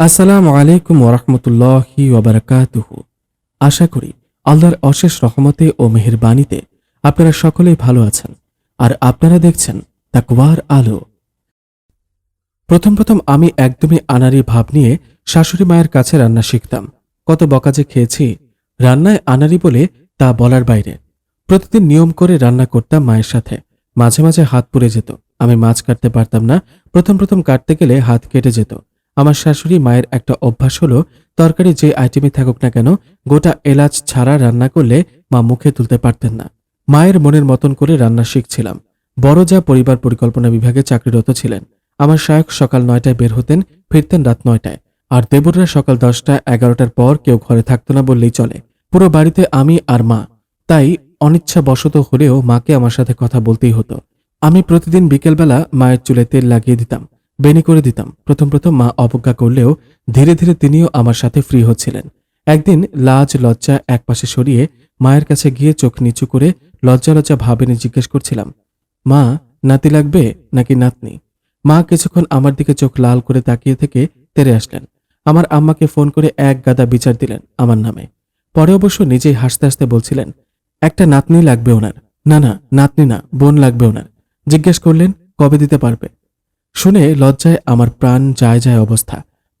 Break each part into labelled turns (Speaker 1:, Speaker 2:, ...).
Speaker 1: আসসালামু আলাইকুম ওরহমতুল্লাহি ওবরাকাতুহু আশা করি আল্লাহর অশেষ রহমতে ও মেহেরবানিতে আপনারা সকলেই ভালো আছেন আর আপনারা দেখছেন তাকওয়ার আলো। প্রথম প্রথম আমি একদমই আনারি ভাব নিয়ে শাশুড়ি মায়ের কাছে রান্না শিখতাম। কত বকাজে খেয়েছি, রান্নায় আনারি বলে তা বলার বাইরে। প্রতিদিন নিয়ম করে রান্না করতাম মায়ের সাথে। মাঝে মাঝে হাত পুড়ে যেত। আমি মাছ কাটতে পারতাম না। প্রথম প্রথম কাটতে গেলে হাত কেটে যেত। আমার শাশুড়ি মায়ের একটা অভ্যাস হলো, তরকারি যে আইটেমে থাকুক না কেন, গোটা এলাচ ছাড়া রান্না করলে মা মুখে তুলতে পারতেন না। মায়ের মনের মতন করে রান্না শিখছিলাম। বড় যা পরিবার পরিকল্পনা বিভাগে চাকরিরত ছিলেন। আমার শায়ক সকাল নয়টায় বের হতেন, ফিরতেন রাত নয়টায়। আর দেবররা সকাল দশটা, এগারোটার পর কেউ ঘরে থাকতো না বললেই চলে। পুরো বাড়িতে আমি আর মা। তাই অনিচ্ছা বশত হলেও মাকে আমার সাথে কথা বলতেই হতো। আমি প্রতিদিন বিকেলবেলা মায়ের চুলে তেল লাগিয়ে দিতাম। বেনি করে দিতাম। প্রথম প্রথম মা অবজ্ঞা করলেও ধীরে ধীরে তিনিও আমার সাথে ফ্রি হচ্ছিলেন। একদিন লাজ, লজ্জা একপাশে সরিয়ে মায়ের কাছে গিয়ে চোখ নিচু করে লজ্জা লজ্জা ভাবেনি জিজ্ঞেস করছিলাম, মা, নাতি লাগবে নাকি নাতনি? মা কিছুক্ষণ আমার দিকে চোখ লাল করে তাকিয়ে থেকে তেরে আসলেন। আমার আম্মাকে ফোন করে এক গাদা বিচার দিলেন আমার নামে। পরে অবশ্য নিজেই হাসতে হাসতে বলছিলেন, একটা নাতনি লাগবে ওনার। না না, নাতনি না, বোন লাগবে ওনার। জিজ্ঞেস করলেন, কবে দিতে পারবে? শুনে লজ্জায় আমার প্রাণ যায় যায় অবস্থা।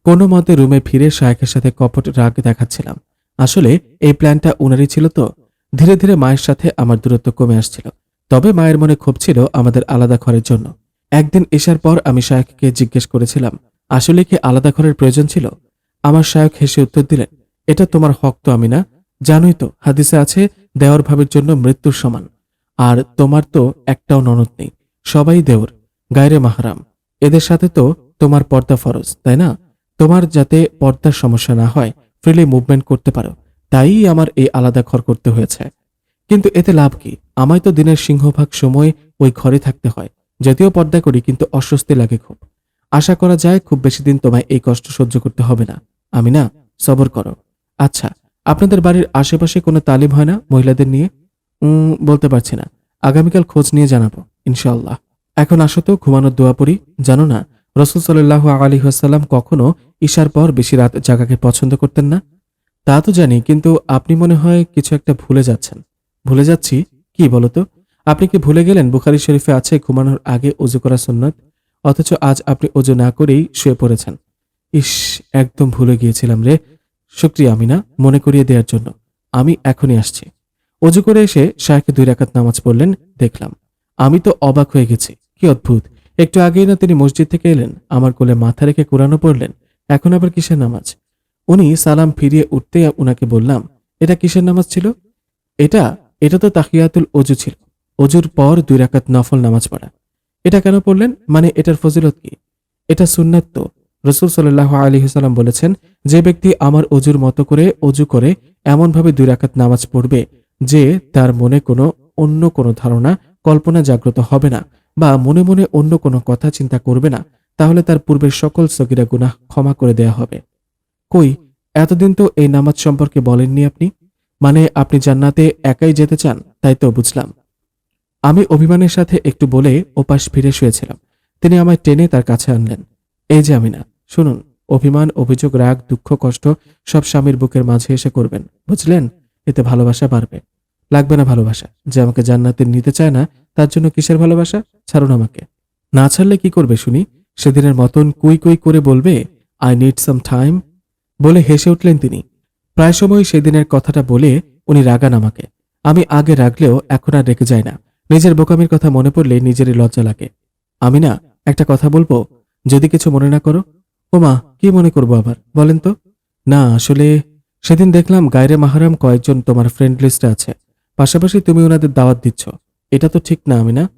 Speaker 1: কোনো মতে রুমে ফিরে শায়েখের সাথে কপট রাগ দেখাচ্ছিলাম। আসলে এই প্ল্যানটা উনারই ছিল তো। ধীরে ধীরে মায়ের সাথে আমার দূরত্ব কমে আসছিল। তবে মায়ের মনে ক্ষোভ ছিল আমাদের আলাদা ঘরের জন্য। একদিন এসার পর আমি শায়েখকে জিজ্ঞেস করেছিলাম, আসলে কি আলাদা ঘরের প্রয়োজন ছিল? আমার শায়ক হেসে উত্তর দিলেন, এটা তোমার হক তো আমি না জানোই তো, হাদিসে আছে, দেওয়ার ভাবের জন্য মৃত্যুর সমান। আর তোমার তো একটাও ননদ নেই। সবাই দেওর, গায়রে মাহারাম। এদের সাথে তো তোমার পর্দা ফরজ, তাই না? তোমার যাতে পর্দার সমস্যা না হয় ফ্রিলি মুভমেন্ট করতে পারো, তাই আমার এই আলাদা ঘর করতে হয়েছে। কিন্তু এতে লাভ কি? আমায় তো দিনের সিংহভাগ সময় ওই ঘরে থাকতে হয়, যদিও পর্দা করি, কিন্তু অস্বস্তি লাগে খুব। আশা করা যায় খুব বেশি দিন তোমায় এই কষ্ট সহ্য করতে হবে না। আমি না, সবর করো। আচ্ছা আপনাদের বাড়ির আশেপাশে কোনো তালিম হয় না মহিলাদের নিয়ে? বলতে পারছি না। আগামীকাল খোঁজ নিয়ে জানাব, ইনশাআল্লাহ। এখন আসো তো ঘুমানোর দোয়া পড়ি। জানো না, রসুল সাল্লাহ আলী হাসাল্লাম কখনো ঈশার পর বেশি রাত জাগাকে পছন্দ করতেন না? তা তো জানি, কিন্তু আপনি মনে হয় কিছু একটা ভুলে যাচ্ছেন। ভুলে যাচ্ছি? কি বলতো? আপনি কি ভুলে গেলেন বুখারি শরীফে আছে ঘুমানোর আগে অজু করা সুন্নত? অথচ আজ আপনি অজু না করেই শুয়ে পড়েছেন। ইস, একদম ভুলে গিয়েছিলাম রে। শুক্রিয়া আমি না মনে করিয়ে দেওয়ার জন্য। আমি এখনই আসছি। অজু করে এসে শাহকে দুই রাকাত নামাজ পড়লেন, দেখলাম। আমি তো অবাক হয়ে গেছি। কি অদ্ভুত। একটু আগেই না তিনি মসজিদ থেকে এলেন। আমার কোলে মাথা রেখে কোরআনও পড়লেন। এখন আবার কিসের নামাজ? উনি সালাম ফিরিয়ে উঠতে উনাকে বললাম, এটা কিসের নামাজ ছিল? এটা এটা তো তাহিয়াতুল অজু ছিল। অজুর পর দুই রাকাত নফল নামাজ পড়া। এটা কেন পড়লেন? মানে এটার ফজিলত কি? এটা সুন্নাত রসুল সাল্লাহ আলী সাল্লাম বলেছেন, যে ব্যক্তি আমার অজুর মতো করে অজু করে, এমনভাবে দুই রাকাত নামাজ পড়বে যে তার মনে কোনো অন্য কোনো ধারণা, কল্পনা জাগ্রত হবে না। বা মনে মনে অন্য কোনো কথা চিন্তা করবে না, তাহলে তার পূর্বের সকল সগিরা গুনাহ ক্ষমা করে দেয়া হবে। কই, এতদিন তো এই নামাজ সম্পর্কে বলেননি আপনি? মানে আপনি জান্নাতে একাই যেতে চান, তাই তো বুঝলাম। আমি অভিমানের সাথে একটু বলে ওপাশ ফিরে শুয়েছিলাম। তিনি আমায় টেনে তার কাছে আনলেন। এই যে আমি না শুনুন, অভিমান, অভিযোগ, রাগ, দুঃখ, কষ্ট সব স্বামীর বুকের মাঝে এসে করবেন, বুঝলেন? এতে ভালোবাসা বাড়বে। লাগবে না ভালোবাসা, যে আমাকে জান্নাতে নিতে চায় না তার জন্য কিসের ভালোবাসা? ছাড়ুন আমাকে। না ছাড়লে কি করবে শুনি? সেদিনের মতন কুই কুই করে বলবে আই নিড সাম টাইম বলে হেসে উঠলেন তিনি। প্রায় সময় সেদিনের কথাটা বলে উনি রাগান আমাকে। আমি আগে রাগলেও এখন আর রেখে যায় না। নিজের বোকামির কথা মনে পড়লে নিজেরই লজ্জা লাগে। আমি না, একটা কথা বলব? যদি কিছু মনে না করো? ও মা কি মনে করব আবার? বলেন তো। না, আসলে সেদিন দেখলাম গায়রে মাহারাম কয়েকজন তোমার ফ্রেন্ড লিস্টে আছে। পাশাপাশি তুমি ওনাদের দাওয়াত দিচ্ছ। এটা তো ঠিক না আমি না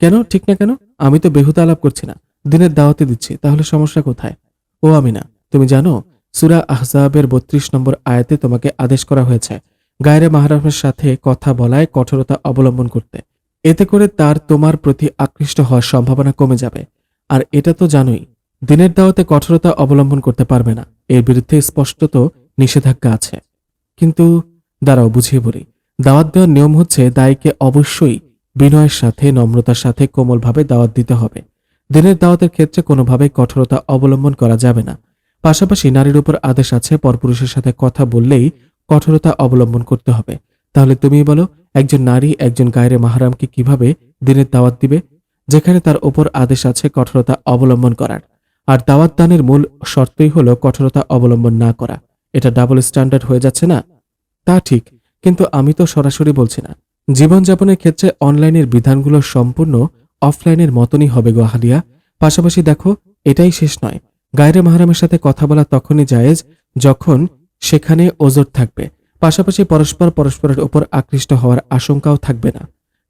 Speaker 1: কেন? ঠিক না কেন? আমি তো বেহুদা আলাপ করছি না। দিনের দাওয়াতে দিচ্ছি, তাহলে সমস্যা কোথায়? ও আমি না তুমি জানো, সুরা আহজাবের বত্রিশ নম্বর আয়াতে তোমাকে আদেশ করা হয়েছে, গায়রে মাহারামের সাথে কথা বলায় কঠোরতা অবলম্বন করতে। এতে করে তার তোমার প্রতি আকৃষ্ট হওয়ার সম্ভাবনা কমে যাবে। আর এটা তো জানোই, দিনের দাওয়াতে কঠোরতা অবলম্বন করতে পারবে না। এর বিরুদ্ধে স্পষ্টত নিষেধাজ্ঞা আছে। কিন্তু, দাঁড়াও, বুঝিয়ে বলি। দাওয়াত দেওয়ার নিয়ম হচ্ছে দায়ীকে অবশ্যই বিনয়ের সাথে, নম্রতার সাথে কোমলভাবে দাওয়াত দিতে হবে। দিনের দাওয়াতের ক্ষেত্রে কোনোভাবে কঠোরতা অবলম্বন করা যাবে না। পাশাপাশি নারীর উপর আদেশ আছে, পরপুরুষের সাথে কথা বললেই কঠোরতা অবলম্বন করতে হবে। তাহলে তুমি বলো, একজন নারী, একজন গায়রে মাহারামকে কীভাবে দিনের দাওয়াত দিবে? যেখানে তার ওপর আদেশ আছে কঠোরতা অবলম্বন করার। আর দাওয়াত দানের মূল শর্তই হলো কঠোরতা অবলম্বন না করা। এটা ডাবল স্ট্যান্ডার্ড হয়ে যাচ্ছে না? তা ঠিক, কিন্তু আমি তো সরাসরি বলছি না। জীবনযাপনের ক্ষেত্রে অনলাইনের বিধানগুলো সম্পূর্ণ অফলাইনের মতনই হবে গো হালিয়া পাশাপাশি দেখো, এটাই শেষ নয়। গায়রে মাহারামের সাথে কথা বলা তখনই জায়েজ যখন সেখানে ওজোর থাকবে। পাশাপাশি পরস্পর পরস্পরের উপর আকৃষ্ট হওয়ার আশঙ্কাও থাকবে না।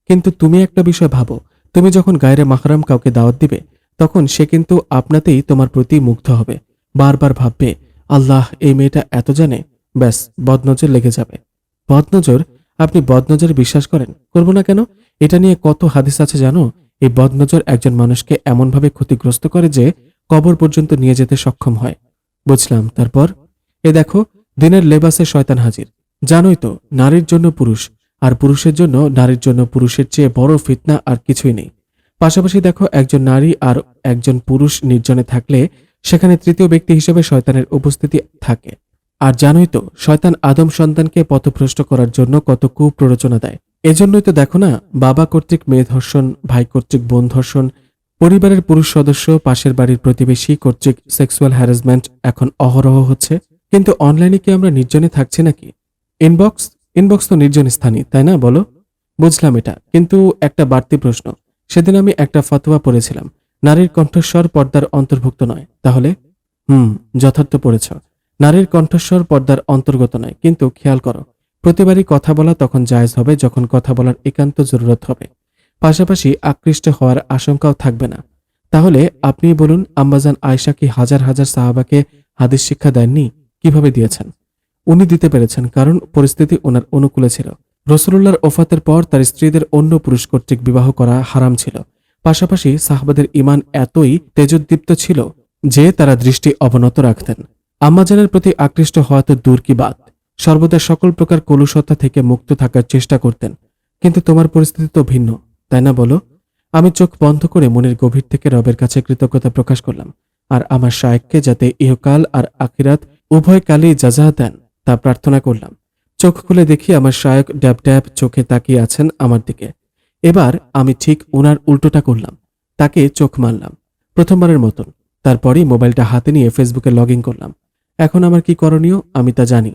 Speaker 1: কিন্তু তুমি একটা বিষয় ভাবো, তুমি যখন গায়রে মাহারাম কাউকে দাওয়াত দিবে, তখন সে কিন্তু আপনাতেই তোমার প্রতি মুগ্ধ হবে। বারবার ভাববে, আল্লাহ, এই মেয়েটা এত জানে, ব্যাস, বদনজর লেগে যাবে। বদনজর আপনি বদনজরে বিশ্বাস করেন? করব না কেন? এটা নিয়ে কত হাদিস আছে জানো? এই বদনজর একজন মানুষকে এমনভাবে ক্ষতিগ্রস্ত করে যে কবর পর্যন্ত নিয়ে যেতে সক্ষম হয়। বুঝলাম। তারপর? এ দেখো, দিনের লেবাসে শয়তান হাজির। জানোই তো, নারীর জন্য পুরুষ, আর পুরুষের জন্য নারীর জন্য পুরুষের চেয়ে বড় ফিতনা আর কিছুই নেই। পাশাপাশি দেখো, একজন নারী আর একজন পুরুষ নির্জনে থাকলে সেখানে তৃতীয় ব্যক্তি হিসেবে শয়তানের উপস্থিতি থাকে। আর জানোই তো, শয়তান আদম সন্তানকে পথভ্রষ্ট করার জন্য কত কুপ্ররোচনা দেয়। এজন্যই তো দেখো না, বাবা কর্তৃক মেয়ে ধর্ষণ, ভাই কর্তৃক বোন ধর্ষণ, পরিবারের পুরুষ সদস্য, পাশের বাড়ির প্রতিবেশী কর্তৃক সেক্সুয়াল হ্যারাসমেন্ট এখন অহরহ হচ্ছে। কিন্তু অনলাইনে কি আমরা নির্জনে থাকছি নাকি? ইনবক্স ইনবক্স তো নির্জন স্থানই, তাই না বলো? বুঝলাম এটা, কিন্তু একটা বাড়তি প্রশ্ন। সেদিন আমি একটা ফতোয়া পড়েছিলাম। নারীর কণ্ঠস্বর পর্দার অন্তর্ভুক্ত নয়, তাহলে? হুম, যথার্থ পড়েছ। নারীর কণ্ঠস্বর পর্দার অন্তর্গত নয়, কিন্তু খেয়াল করো, প্রতিবারই কথা বলা তখন জায়েজ হবে, যখন কথা বলার একান্ত জরুরত হবে। পাশাপাশি আকৃষ্ট হওয়ার আশঙ্কাও থাকবে না। তাহলে আপনি বলুন আম্বাজান আয়সা কি হাজার হাজার সাহাবাকে হাদিস শিক্ষা দেননি? কীভাবে দিয়েছেন? উনি দিতে পেরেছেন, কারণ পরিস্থিতি ওনার অনুকূলে ছিল। রসুল্লাহর ওফাতের পর তার স্ত্রীদের অন্য পুরুষ কর্তৃক বিবাহ করা হারাম ছিল। পাশাপাশি সাহাবাদের ইমান এতই তেজোদ্দীপ্ত ছিল যে তারা দৃষ্টি অবনত রাখতেন। আম্মাজানের প্রতি আকৃষ্ট হওয়া তো দূর কি বাদ সর্বদা সকল প্রকার কলুষতা থেকে মুক্ত থাকার চেষ্টা করতেন। কিন্তু তোমার পরিস্থিতি তো ভিন্ন, তাই না বলো? আমি চোখ বন্ধ করে মনের গভীর থেকে রবের কাছে কৃতজ্ঞতা প্রকাশ করলাম, আর আমার শায়েককে যাতে ইহকাল আর আখিরাত উভয় কালেই যাজা দেন, তা প্রার্থনা করলাম। চোখ খুলে দেখি আমার শায়ক ড্যাব ড্যাব চোখে তাকিয়ে আছেন আমার দিকে। এবার আমি ঠিক ওনার উল্টোটা করলাম, তাকে চোখ মারলাম, প্রথমবারের মতন। তারপরই মোবাইলটা হাতে নিয়ে ফেসবুকে লগ করলাম। এখন আমার কি করণীয় আমি তা জানি।